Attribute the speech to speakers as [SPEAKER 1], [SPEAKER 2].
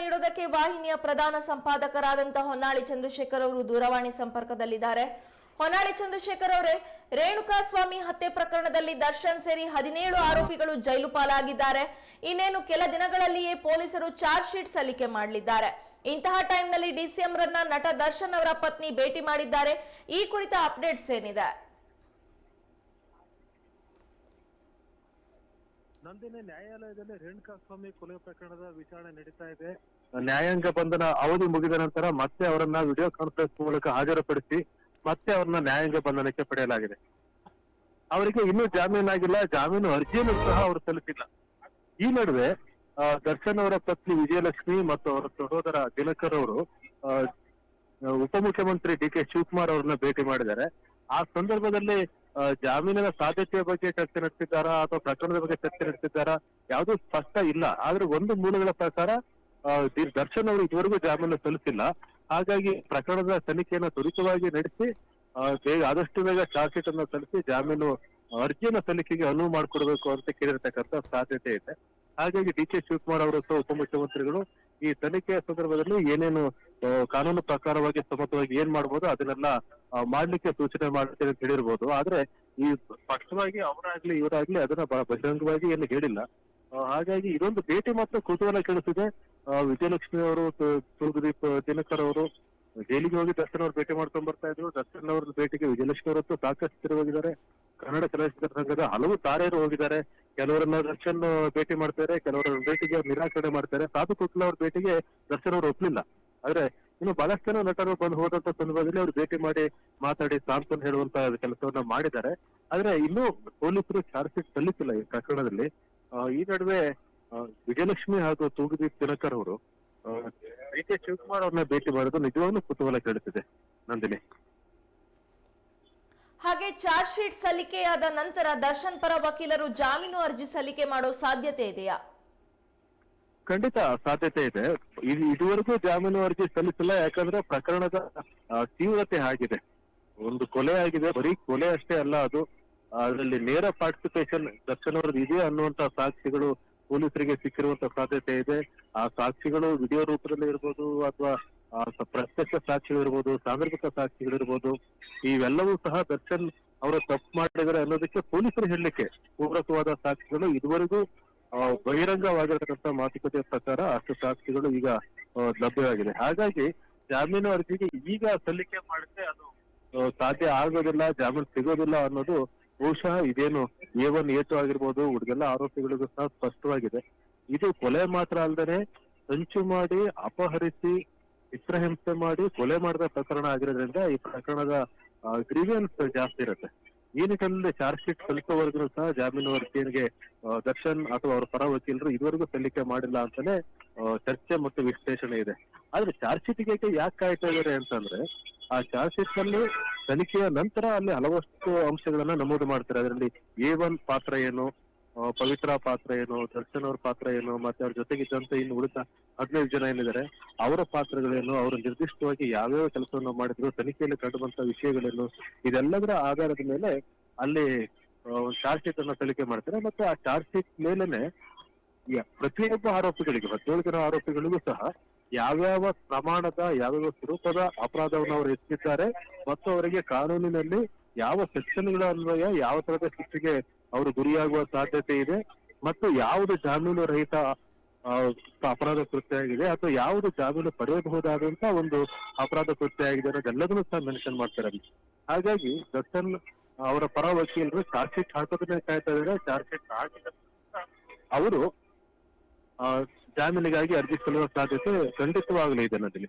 [SPEAKER 1] ನೀಡೋದಕ್ಕೆ ವಾಹಿನಿಯ ಪ್ರಧಾನ ಸಂಪಾದಕರಾದಂತಹ ಹೊನ್ನಾಳಿ ಚಂದ್ರಶೇಖರ್ ಅವರು ದೂರವಾಣಿ ಸಂಪರ್ಕದಲ್ಲಿದ್ದಾರೆ. ಹೊನ್ನಾಳಿ ಚಂದ್ರಶೇಖರ್ ಅವರೇ, ರೇಣುಕಾ ಸ್ವಾಮಿ ಹತ್ಯೆ ಪ್ರಕರಣದಲ್ಲಿ ದರ್ಶನ್ ಸೇರಿ ಹದಿನೇಳು ಆರೋಪಿಗಳು ಜೈಲು ಪಾಲಾಗಿದ್ದಾರೆ. ಇನ್ನೇನು ಕೆಲ ದಿನಗಳಲ್ಲಿಯೇ ಪೊಲೀಸರು ಚಾರ್ಜ್ ಶೀಟ್ ಸಲ್ಲಿಕೆ ಮಾಡಲಿದ್ದಾರೆ. ಇಂತಹ ಟೈಮ್ನಲ್ಲಿ ಡಿಸಿಎಂ ರನ್ನ ನಟ ದರ್ಶನ್ ಅವರ ಪತ್ನಿ ಭೇಟಿ ಮಾಡಿದ್ದಾರೆ. ಈ ಕುರಿತ ಅಪ್ಡೇಟ್ಸ್ ಏನಿದೆ?
[SPEAKER 2] ನಂದಿನಿ ನ್ಯಾಯಾಲಯದಲ್ಲಿ ರೇಣುಕಾ ಸ್ವಾಮಿ ಕೊಲೆ ಪ್ರಕರಣದ ವಿಚಾರಣೆ ನಡೀತಾ ಇದೆ. ನ್ಯಾಯಾಂಗ ಬಂಧನ ಅವಧಿ ಮುಗಿದ ನಂತರ ಮತ್ತೆ ಅವರನ್ನ ವಿಡಿಯೋ ಕಾನ್ಫರೆನ್ಸ್ ಮೂಲಕ ಹಾಜರುಪಡಿಸಿ ಮತ್ತೆ ಅವರನ್ನ ನ್ಯಾಯಾಂಗ ಬಂಧನಕ್ಕೆ ಪಡೆಯಲಾಗಿದೆ. ಅವರಿಗೆ ಇನ್ನೂ ಜಾಮೀನಾಗಿಲ್ಲ ಜಾಮೀನು ಅರ್ಜಿಯನ್ನು ಸಹ ಅವರು ಸಲ್ಲಿಸಿಲ್ಲ ಈ ನಡುವೆ ದರ್ಶನ್ ಅವರ ಪತ್ನಿ ವಿಜಯಲಕ್ಷ್ಮಿ ಮತ್ತು ಅವರ ಸಹೋದರ ದಿನಕರ್ ಅವರು ಉಪಮುಖ್ಯಮಂತ್ರಿ ಡಿ ಕೆ ಶಿವಕುಮಾರ್ ಅವರನ್ನ ಭೇಟಿ ಮಾಡಿದ್ದಾರೆ. ಆ ಸಂದರ್ಭದಲ್ಲಿ ಜಾಮೀನಿನ ಸಾಧ್ಯತೆಯ ಬಗ್ಗೆ ಚರ್ಚೆ ನಡೆಸಿದ್ದಾರಾ ಅಥವಾ ಪ್ರಕರಣದ ಬಗ್ಗೆ ಚರ್ಚೆ ನಡೆಸಿದ್ದಾರಾ? ಯಾವುದು ಸ್ಪಷ್ಟ ಇಲ್ಲ. ಆದ್ರೆ ಒಂದು ಮೂಲಗಳ ಪ್ರಕಾರ ದರ್ಶನ್ ಅವರು ಇದುವರೆಗೂ ಜಾಮೀನು ಸಲ್ಲಿಸಿಲ್ಲ. ಹಾಗಾಗಿ ಪ್ರಕರಣದ ತನಿಖೆಯನ್ನು ತ್ವರಿತವಾಗಿ ನಡೆಸಿ ಬೇಗ, ಆದಷ್ಟು ಬೇಗ ಚಾರ್ಜ್ ಶೀಟ್ ಅನ್ನು ಸಲ್ಲಿಸಿ ಜಾಮೀನು ಅರ್ಜಿಯನ್ನು ಸಲ್ಲಿಕೆಗೆ ಅನುವು ಮಾಡಿಕೊಡ್ಬೇಕು ಅಂತ ಕೇಳಿರ್ತಕ್ಕಂಥ ಸಾಧ್ಯತೆ ಇದೆ. ಹಾಗಾಗಿ ಡಿ ಕೆ ಶಿವಕುಮಾರ್ ಅವರು ಉಪಮುಖ್ಯಮಂತ್ರಿಗಳು ಈ ತನಿಖೆಯ ಸಂದರ್ಭದಲ್ಲಿ ಏನೇನು ಕಾನೂನು ಪ್ರಕಾರವಾಗಿ ಸಮರ್ಥವಾಗಿ ಏನ್ ಮಾಡ್ಬೋದು ಅದನ್ನೆಲ್ಲ ಮಾಡ್ಲಿಕ್ಕೆ ಸೂಚನೆ ಮಾಡ್ತೇನೆ ಅಂತ ಹೇಳಿರ್ಬೋದು. ಆದ್ರೆ ಈ ಸ್ಪಷ್ಟವಾಗಿ ಅವರಾಗ್ಲಿ ಇವರಾಗ್ಲಿ ಅದನ್ನ ಬಹಿರಂಗವಾಗಿ ಏನು ಹೇಳಿಲ್ಲ. ಹಾಗಾಗಿ ಇದೊಂದು ಭೇಟಿ ಮಾತ್ರ ಕುತೂಹಲ ಕೇಳಿಸಿದೆ ಆ, ವಿಜಯಲಕ್ಷ್ಮಿ ಅವರು ತೂಗುದೀಪ್ ದಿನಕರ್ ಅವರು ಜೈಲಿಗೆ ಹೋಗಿ ದರ್ಶನ್ ಅವ್ರು ಭೇಟಿ ಮಾಡ್ಕೊಂಡ್ ಬರ್ತಾ ಇದ್ರು. ದರ್ಶನ್ ಅವ್ರ ಭೇಟಿಗೆ ವಿಜಯಲಕ್ಷ್ಮಿ ಅವರತ್ತು ಸಾಕಷ್ಟು ಹೋಗಿದ್ದಾರೆ ಕನ್ನಡ ಚಲನಚಿತ್ರ ಸಂಘದ ಹಲವು ತಾರೆಯರು ಹೋಗಿದ್ದಾರೆ. ಕೆಲವರನ್ನ ದರ್ಶನ್ ಭೇಟಿ ಮಾಡ್ತಾರೆ ಕೆಲವರ ಭೇಟಿಗೆ ನಿರಾಕರಣೆ ಮಾಡ್ತಾರೆ. ಸಾಧು ಕುಟ್ಲ ಅವ್ರ ಭೇಟಿಗೆ ದರ್ಶನ್ ಅವ್ರು ಒಪ್ಲಿಲ್ಲ. ಆದ್ರೆ ಇನ್ನು ಬಹಳಷ್ಟು ಜನ ನಟರು ಬಂದು ಹೋದಂತ ಸಂದರ್ಭದಲ್ಲಿ ಅವ್ರು ಭೇಟಿ ಮಾಡಿ ಮಾತಾಡಿ ಸಾಂತ್ವನ ಹೇಳುವಂತ ಕೆಲಸವನ್ನ ಮಾಡಿದ್ದಾರೆ. ಆದ್ರೆ ಇನ್ನೂ ಪೊಲೀಸರು ಚಾರ್ಜ್ ಶೀಟ್ ಸಲ್ಲಿಸಿಲ್ಲ ಈ ಪ್ರಕರಣದಲ್ಲಿ. ಈ ನಡುವೆ ವಿಜಯಲಕ್ಷ್ಮಿ ಹಾಗೂ ತೂಗುದೀಪ್ ದಿನಕರ್ ಅವರು ಡಿ ಕೆ ಶಿವಕುಮಾರ್ ಅವ್ರನ್ನ ಭೇಟಿ ಮಾಡೋದು ನಿಜವಾಗ್ಲೂ ಕುತೂಹಲ ಕೇಳುತ್ತಿದೆ ನಂದಿನಿ.
[SPEAKER 1] ಹಾಗೆ ಚಾರ್ಜ್ ಶೀಟ್ ಸಲ್ಲಿಕೆಯಾದ ನಂತರ ದರ್ಶನ್ ಪರ ವಕೀಲರು ಜಾಮೀನು ಅರ್ಜಿ ಸಲ್ಲಿಕೆ ಮಾಡೋ ಸಾಧ್ಯತೆ ಇದೆಯಾ?
[SPEAKER 2] ಖಂಡಿತ ಸಾಧ್ಯತೆ ಇದೆ. ಇದು ಇದುವರೆಗೂ ಜಾಮೀನು ಅರ್ಜಿ ಸಲ್ಲಿಸಿಲ್ಲ, ಯಾಕಂದ್ರೆ ಪ್ರಕರಣದ ತೀವ್ರತೆ ಆಗಿದೆ. ಒಂದು ಕೊಲೆ ಆಗಿದೆ, ಬರೀ ಕೊಲೆ ಅಷ್ಟೇ ಅಲ್ಲ ಅದು. ಅದರಲ್ಲಿ ನೇರ ಪಾರ್ಟಿಸಿಪೇಷನ್ ದರ್ಶನ್ ಅವರದ್ದು ಇದೆ ಅನ್ನುವಂತ ಸಾಕ್ಷಿಗಳು ಪೊಲೀಸರಿಗೆ ಸಿಕ್ಕಿರುವಂತ ಸಾಧ್ಯತೆ ಇದೆ. ಆ ಸಾಕ್ಷಿಗಳು ವಿಡಿಯೋ ರೂಪದಲ್ಲಿ ಇರ್ಬೋದು ಅಥವಾ ಪ್ರತ್ಯಕ್ಷ ಸಾಕ್ಷಿಗಳು ಇರ್ಬೋದು ಸಾಂದರ್ಭಿಕ ಸಾಕ್ಷಿಗಳು ಇರ್ಬೋದು ಇವೆಲ್ಲವೂ ಸಹ ದರ್ಶನ್ ಅವರು ತಪ್ಪು ಮಾಡಿದರೆ ಅನ್ನೋದಕ್ಕೆ ಪೊಲೀಸರು ಹೇಳಲಿಕ್ಕೆ ಪೂರಕವಾದ ಸಾಕ್ಷಿಗಳು ಇದುವರೆಗೂ ಬಹಿರಂಗವಾಗಿರತಕ್ಕಂತ ಮಾತುಕತೆ ಪ್ರಕಾರ ಅಷ್ಟು ಸಾಕ್ಷಿಗಳು ಈಗ ಲಭ್ಯವಾಗಿದೆ. ಹಾಗಾಗಿ ಜಾಮೀನು ಅರ್ಜಿಗೆ ಈಗ ಸಲ್ಲಿಕೆ ಮಾಡಿದ್ರೆ ಅದು ಸಾಧ್ಯ ಆಗೋದಿಲ್ಲ, ಜಾಮೀನು ಸಿಗೋದಿಲ್ಲ ಅನ್ನೋದು ಬಹುಶಃ ಇದೇನು ಎ ಒನ್ ಎ ಆಗಿರ್ಬೋದು ಹುಡುಗೆಲ್ಲ ಆರೋಪಿಗಳಿಗೂ ಸಹ ಸ್ಪಷ್ಟವಾಗಿದೆ. ಇದು ಕೊಲೆ ಮಾತ್ರ ಅಲ್ಲದೆ ಸಂಚು ಮಾಡಿ ಅಪಹರಿಸಿ ಚಿತ್ರಹಿಂಸೆ ಮಾಡಿ ಕೊಲೆ ಮಾಡಿದ ಪ್ರಕರಣ ಆಗಿರೋದ್ರಿಂದ ಈ ಪ್ರಕರಣದ ಗ್ರೀವಿಯನ್ಸ್ ಜಾಸ್ತಿ ಇರುತ್ತೆ. ಈ ನಿಟ್ಟಿನಲ್ಲಿ ಚಾರ್ಜ್ ಶೀಟ್ ಸಲ್ಲಿಸುವವರೆಗೂ ಸಹ ಜಾಮೀನು ಅರ್ಜಿಗೆ ದರ್ಶನ್ ಅಥವಾ ಅವರ ಪರ ವಕೀಲರು ಇದುವರೆಗೂ ಸಲ್ಲಿಕೆ ಮಾಡಿಲ್ಲ ಅಂತಾನೆ ಚರ್ಚೆ ಮತ್ತು ವಿಶ್ಲೇಷಣೆ ಇದೆ. ಆದ್ರೆ ಚಾರ್ಜ್ ಶೀಟ್ಗೆ ಯಾಕೆ ಕಾಯ್ತಾ ಇದ್ದಾರೆ ಅಂತಂದ್ರೆ, ಆ ಚಾರ್ಜ್ ಶೀಟ್ನಲ್ಲಿ ತನಿಖೆಯ ನಂತರ ಅಲ್ಲಿ ಹಲವಷ್ಟು ಅಂಶಗಳನ್ನ ನಮೂದು ಮಾಡ್ತಾರೆ. ಅದರಲ್ಲಿ ಎ ಒನ್ ಪಾತ್ರ ಏನು ಪವಿತ್ರ ಪಾತ್ರ ಏನು, ದರ್ಶನ್ ಅವ್ರ ಪಾತ್ರ ಏನು, ಮತ್ತೆ ಅವ್ರ ಜೊತೆಗಿದ್ದಂತ ಇನ್ನು ಉಳಿದ ಹದಿನೈದು ಜನ ಏನಿದ್ದಾರೆ, ಅವರ ಪಾತ್ರಗಳೇನು, ಅವರು ನಿರ್ದಿಷ್ಟವಾಗಿ ಯಾವ್ಯಾವ ಕೆಲಸವನ್ನು ಮಾಡಿದ್ರು, ತನಿಖೆಯಲ್ಲಿ ಕಂಡುಬಂತ ವಿಷಯಗಳೇನು, ಇದೆಲ್ಲದರ ಆಧಾರದ ಮೇಲೆ ಅಲ್ಲಿ ಚಾರ್ಜ್ ಶೀಟ್ ಅನ್ನ ಸಲ್ಲಿಕೆ ಮಾಡ್ತಾರೆ. ಮತ್ತೆ ಆ ಚಾರ್ಜ್ ಶೀಟ್ ಮೇಲೆನೆ ಪ್ರತಿಯೊಬ್ಬ ಆರೋಪಿಗಳಿಗೂ, ಹದಿನೇಳು ಜನ ಆರೋಪಿಗಳಿಗೂ ಸಹ ಯಾವ್ಯಾವ ಪ್ರಮಾಣದ, ಯಾವ್ಯಾವ ಸ್ವರೂಪದ ಅಪರಾಧವನ್ನು ಅವರು ಎತ್ತಿದ್ದಾರೆ, ಮತ್ತು ಅವರಿಗೆ ಕಾನೂನಿನಲ್ಲಿ ಯಾವ ಸೆಕ್ಷನ್ಗಳ ಅನ್ವಯ, ಯಾವ ತರದ ಶಿಕ್ಷೆಗೆ ಅವರು ಗುರಿಯಾಗುವ ಸಾಧ್ಯತೆ ಇದೆ. ಮತ್ತು ಯಾವುದು ಜಾಮೀನು ರಹಿತ ಅಪರಾಧ ಕೃತ್ಯ ಆಗಿದೆ ಅಥವಾ ಯಾವುದು ಜಾಮೀನು ಪಡೆಯಬಹುದಾದಂತ ಒಂದು ಅಪರಾಧ ಕೃತ್ಯ ಆಗಿದೆ ಅನ್ನೋದೆಲ್ಲದನ್ನು ಸಹ ಮೆನ್ಷನ್ ಮಾಡ್ತಾರೆ ಹಾಗಾಗಿ ದರ್ಶನ್ ಅವರ ಪರ ವಕೀಲರು ಚಾರ್ಜ್ ಶೀಟ್ ಹಾಕೋದನ್ನೇ ಕಾಯ್ತಾ ಇದ್ದಾರೆ. ಚಾರ್ಜ್ ಶೀಟ್ ಹಾಕಿದ ಅವರು ಜಾಮೀನಿಗಾಗಿ ಅರ್ಜಿ ಸಲ್ಲುವ ಸಾಧ್ಯತೆ ಖಂಡಿತವಾಗಲಿದೆ ನದಿಲಿ